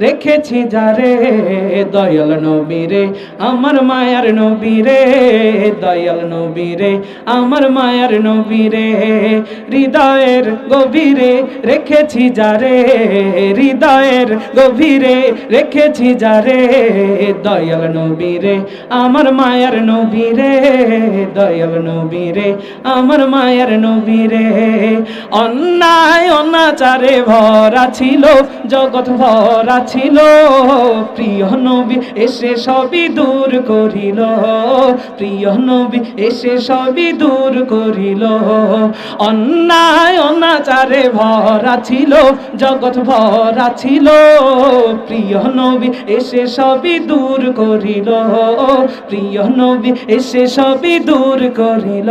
রেখেছি যারে দয়াল নবীরে আমার মায়ার নবীরে দয়াল নবীরে আমার মায়ার নবীরে হৃদয়ের গভীরে রেখেছি যারে হৃদয়ের গভীরে রেখেছি যারে দয়াল নবীরে আমার মায়ার নবীরে দয়াল নবীরে আমার মায়ার নবীরে অন্যায়, অনাচারে ভরা ছিল, জগৎ ভরা ছিল, প্রিয় নবী এসে সবই দূর করিল। প্রিয় নবী এসে সবই দূর করিল। অন্যায়, অনাচারে ভরা ছিল, জগৎ ভরা ছিল। প্রিয় নবী এসে সবই দূর করিল। প্রিয় নবী এসে সবই দূর করিল।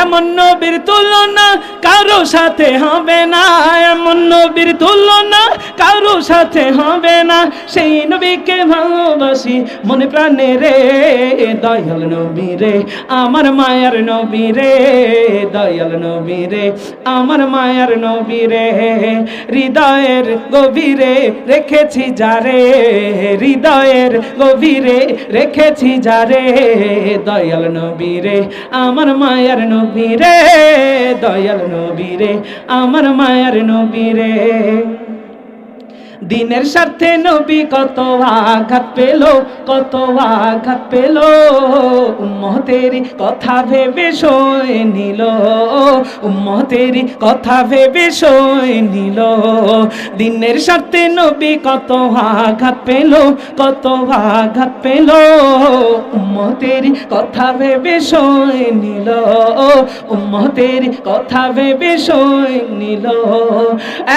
এমন নবীর তুলনা কারও সাথে হবে না। এমন নবীর তুলনা কারও সাথে হবে না, সেই নবীকে ভালোবাসি। মনে প্রাণে রে, দয়াল নবী রে, আমার মায়ার নবী রে, দয়াল নবী রে, আমার মায়ার নবী রে। হৃদয়ের গভীরে রেখেছি যারে, হৃদয়ের গভীরে রেখেছি যারে, দয়াল নবী রে, আমার মায়ার নবী রে, দয়াল নবী রে, আমার মায়ার নবী রে। দিনের স্বার্থে নবী কত আঘাত পেল, কত আঘাত পেল। উম্মতেরি কথা ভেবে সই নিল, উম্মতেরি কথা ভেবে সই নিল। দিনের স্বার্থে নবী কত আঘাত পেল, কত আঘাত পেল। উম্মতেরি কথা ভেবে সই নিল, উম্মতেরি কথা ভেবে সই নিল।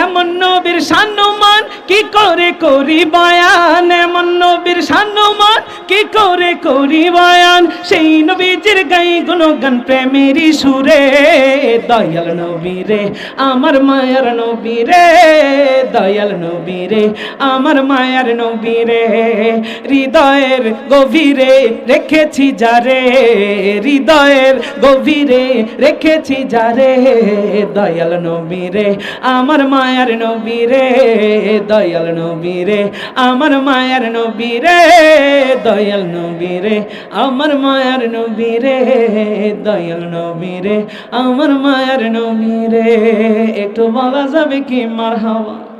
এমন নবীর সান্নমান কি করে বয়ান এমন নবীর সান্নমান কি করে করি বয়ান সেই নবীজির গাই গুণগান প্রেমেরই সুরে। দয়াল নবী রে আমার মায়ার নবী রে দয়াল নবী রে আমার মায়ার নবী রে হৃদয়ের গভীরে রেখেছি যারে, হৃদয়ের গভীরে রেখেছি যারে। দয়াল নবী রে আমার মায়ার নবী রে দয়াল নবী রে আমার মায়ার নবী রে দয়াল নবীরে, আমার মায়ার নবীরে, দয়াল নবীরে, আমার মায়ার নবীরে, একটু বলা যাবে কি মার হাওয়া